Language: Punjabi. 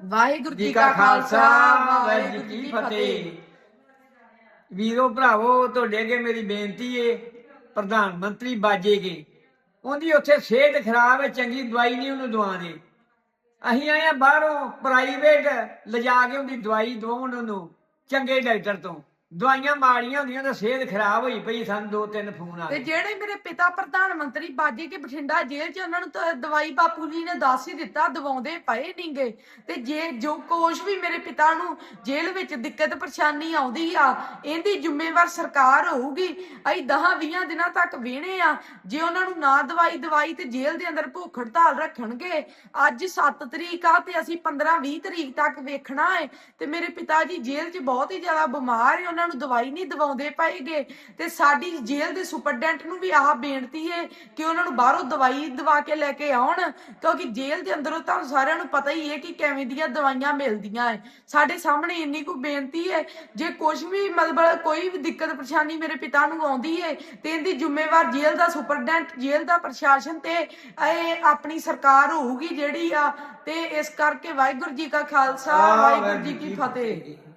ਵਾਹਿਗੁਰੂ ਜੀ ਕਾ ਖਾਲਸਾ ਵਾਹਿਗੁਰੂ ਜੀ ਕੀ ਫਤਿਹ। ਵੀਰੋ ਭਰਾਵੋ ਤੁਹਾਡੇ ਅੱਗੇ ਮੇਰੀ ਬੇਨਤੀ ਏ ਪ੍ਰਧਾਨ ਮੰਤਰੀ ਬਾਜੇਗੇ ਉਹਦੀ ਉੱਥੇ ਸਿਹਤ ਖਰਾਬ ਹੈ ਚੰਗੀ ਦਵਾਈ ਨਹੀਂ ਉਹਨੂੰ ਦਵਾਉਂਦੇ। ਅਸੀਂ ਆਏ ਆ ਬਾਹਰੋਂ ਪ੍ਰਾਈਵੇਟ ਲਿਜਾ ਕੇ ਉਹਦੀ ਦਵਾਈ ਦਵਾਉਣ ਉਹਨੂੰ ਚੰਗੇ ਡਾਕਟਰ ਤੋਂ। ਦਵਾਈਆਂ ਮਾੜੀਆਂ ਹੁੰਦੀਆਂ ਤਾਂ ਸਿਹਤ ਖਰਾਬ ਹੋਈ ਪਈ ਸਾਨੂੰ ਦੋ ਤਿੰਨ ਫੋਨ ਆ ਤੇ ਗਏ। ਜਿਹੜੇ ਮੇਰੇ ਪਿਤਾ ਪ੍ਰਧਾਨ ਮੰਤਰੀ ਬਾਜੀ ਕੇ ਬਠਿੰਡਾ ਜੇਲ੍ਹ 'ਚ ਉਹਨਾਂ ਨੂੰ ਤਾਂ ਦਵਾਈ ਬਾਪੂ ਜੀ ਨੇ ਦੱਸ ਹੀ ਦਿੱਤਾ ਦਵਾਉਂਦੇ ਪਏ ਨਹੀਂਗੇ ਤੇ ਜੇ ਜੋ ਕੁਛ ਵੀ ਮੇਰੇ ਪਿਤਾ ਨੂੰ ਜੇਲ੍ਹ ਵਿੱਚ ਦਿੱਕਤ ਪਰੇਸ਼ਾਨੀ ਆਉਂਦੀ ਆ ਇਹਦੀ ਜ਼ਿੰਮੇਵਾਰ ਸਰਕਾਰ ਹੋਊਗੀ। ਅਸੀਂ 10-20 ਦਿਨਾਂ ਤੱਕ ਵੇਣੇ ਆ। ਜੇ ਉਹਨਾਂ ਨੂੰ ਨਾ ਦਵਾਈ ਦਵਾਈ ਤੇ ਜੇਲ੍ਹ ਦੇ ਅੰਦਰ ਭੁੱਖ ਹੜਤਾਲ ਰੱਖਣਗੇ ਅੱਜ 7 ਤਰੀਕ ਆ ਤੇ ਅਸੀਂ 15-20 ਤਰੀਕ ਤੱਕ ਵੇਖਣਾ ਹੈ ਤੇ ਮੇਰੇ ਪਿਤਾ ਜੀ ਜੇਲ੍ਹ 'ਚ ਬਹੁਤ ਹੀ ਜ਼ਿਆਦਾ ਬਿਮਾਰ ਹੈ ਉਹਨਾਂ ਨੂੰ ਦਵਾਈ ਨਹੀਂ ਦਵਾਉਂਦੇ ਪਏਗੇ ਤੇ ਸਾਡੀ ਜੇਲ੍ਹ ਦੇ ਸੁਪਰਡੈਂਟ ਨੂੰ ਵੀ ਆਹ ਬੇਨਤੀ ਹੈ ਕਿ ਉਹਨਾਂ ਨੂੰ ਬਾਹਰੋਂ ਦਵਾਈ ਦਵਾ ਕੇ ਲੈ ਕੇ ਆਉਣ ਕਿਉਂਕਿ ਜੇਲ੍ਹ ਦੇ ਅੰਦਰੋਂ ਤਾਂ ਸਾਰਿਆਂ ਨੂੰ ਪਤਾ ਹੀ ਹੈ ਕਿ ਕਿਵੇਂ ਦੀਆਂ ਦਵਾਈਆਂ ਮਿਲਦੀਆਂ ਹੈ ਸਾਡੇ ਸਾਹਮਣੇ ਇੰਨੀ ਕੁ ਬੇਨਤੀ ਹੈ ਜੇ ਕੁਝ ਵੀ ਮਤਲਬ ਕੋਈ ਵੀ ਦਿੱਕਤ ਪਰੇਸ਼ਾਨੀ ਮੇਰੇ ਪਿਤਾ ਨੂੰ ਆਉਂਦੀ ਹੈ ਤੇ ਇਹਦੀ ਜ਼ਿੰਮੇਵਾਰ ਜੇਲ੍ਹ ਦਾ ਸੁਪਰਡੈਂਟ ਜੇਲ੍ਹ ਦਾ ਪ੍ਰਸ਼ਾਸਨ ਤੇ ਇਹ ਆਪਣੀ ਸਰਕਾਰ ਹੋਊਗੀ ਜਿਹੜੀ ਆ ਤੇ ਇਸ ਕਰਕੇ ਵਾਹਿਗੁਰੂ ਜੀ ਕਾ ਖਾਲਸਾ ਵਾਹਿਗੁਰੂ ਜੀ ਕੀ ਫਤਿਹ।